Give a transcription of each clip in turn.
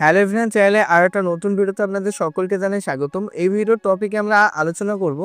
Hello everyone চ্যানেলে আর একটা নতুন ভিডিওতে আপনাদের সকলকে জানাই স্বাগতম। এই ভিডিওর টপিকে আমরা আলোচনা করব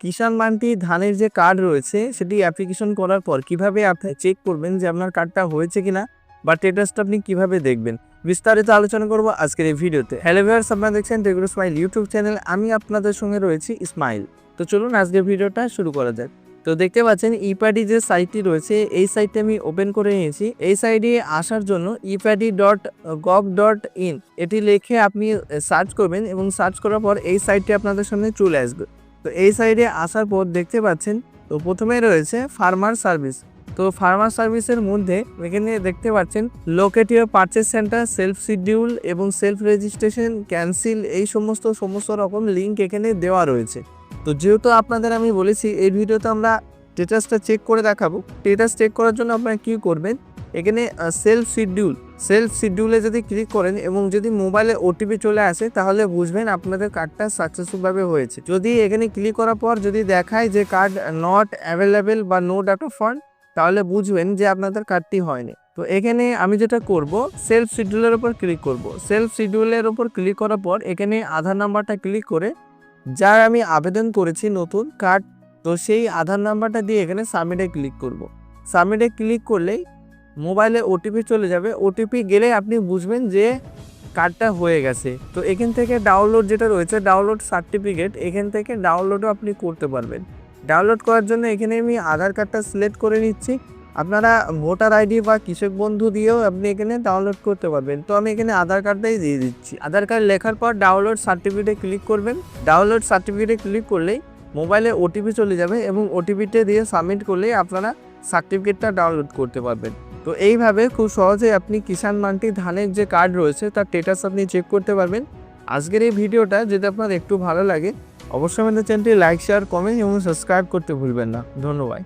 কিষাণ মান্টি ধানের যে কার্ড রয়েছে, সেটি অ্যাপ্লিকেশন করার পর কীভাবে আপনি চেক করবেন যে আপনার কার্ডটা হয়েছে কিনা বা স্টেটাসটা আপনি কীভাবে দেখবেন। বিস্তারিত আলোচনা করব আজকের এই ভিডিওতে। হ্যালো ভিউয়ার্স আপনারা দেখছেন টেগুলো স্মাইল ইউটিউব চ্যানেল আমি আপনাদের সঙ্গে রয়েছি স্মাইল তো চলুন আজকের ভিডিওটা শুরু করা যাক। তো দেখতে পাচ্ছেন ইপ্যাডি যে সাইটটি রয়েছে, এই সাইটটি আমি ওপেন করে নিয়েছি। এই সাইটে আসার জন্য e paddy dot gov dot in এটি লিখে আপনি সার্চ করবেন এবং সার্চ করার পর এই সাইটটি আপনাদের সামনে চলে আসবে। তো এই সাইডে আসার পর দেখতে পাচ্ছেন, তো প্রথমে রয়েছে ফার্মার সার্ভিস তো ফার্মার সার্ভিসের মধ্যে এখানে দেখতে পাচ্ছেন locate your purchase centre self schedule এবং সেলফ রেজিস্ট্রেশন ক্যান্সেল এই সমস্ত সমস্ত রকম লিঙ্ক এখানে দেওয়া রয়েছে। তো যেহেতু আপনাদের আমি বলেছি, এই ভিডিওতে আমরা স্টেটাসটা চেক করে দেখাবো। স্টেটাস চেক করার জন্য আপনারা কী করবেন? এখানে সেলফ শিডিউল সেলফ শিডিউলে যদি ক্লিক করেন এবং যদি মোবাইলে ওটিপি চলে আসে, তাহলে বুঝবেন আপনাদের কার্ডটা সাকসেসফুলভাবে হয়েছে। যদি এখানে ক্লিক করার পর যদি দেখায় যে কার্ড নট অ্যাভেলেবেল বা নো ডাটা ফান্ড তাহলে বুঝবেন যে আপনাদের কার্ডটি হয়নি। তো এখানে আমি যেটা করব সেলফ শিডিউলের উপর ক্লিক করব। সেলফ শিডিউলের উপর ক্লিক করার পর এখানে আধার নাম্বারটা ক্লিক করে যার আমি আবেদন করেছি নতুন কার্ড, তো সেই আধার নাম্বারটা দিয়ে এখানে সাবমিটে ক্লিক করব। সাবমিটে ক্লিক করলেই মোবাইলে ওটিপি চলে যাবে। ওটিপি গেলে আপনি বুঝবেন যে কার্ডটা হয়ে গেছে। তো এখান থেকে ডাউনলোড যেটা রয়েছে ডাউনলোড সার্টিফিকেট এখান থেকে ডাউনলোডও আপনি করতে পারবেন। ডাউনলোড করার জন্য এখানে আমি আধার কার্ডটা সিলেক্ট করে নিচ্ছি। আপনারা ভোটার আইডি বা কৃষক বন্ধু দিয়েও আপনি এখানে ডাউনলোড করতে পারবেন। তো আমি এখানে আধার কার্ডটাই দিয়ে দিচ্ছি। আধার কার্ড লেখার পর ডাউনলোড সার্টিফিকেটে ক্লিক করবেন। ডাউনলোড সার্টিফিকেটে ক্লিক করলেই মোবাইলে ওটিপি চলে যাবে এবং ওটিপিটা দিয়ে সাবমিট করলেই আপনারা সার্টিফিকেটটা ডাউনলোড করতে পারবেন। তো এইভাবে খুব সহজে আপনি কিষাণ মান্টি ধানের যে কার্ড রয়েছে, তার স্টেটাস আপনি চেক করতে পারবেন। আজকের এই ভিডিওটা যদি আপনার একটু ভালো লাগে, অবশ্যই আমাদের চ্যানেলটি লাইক শেয়ার কমেন্ট এবং সাবস্ক্রাইব করতে ভুলবেন না। ধন্যবাদ।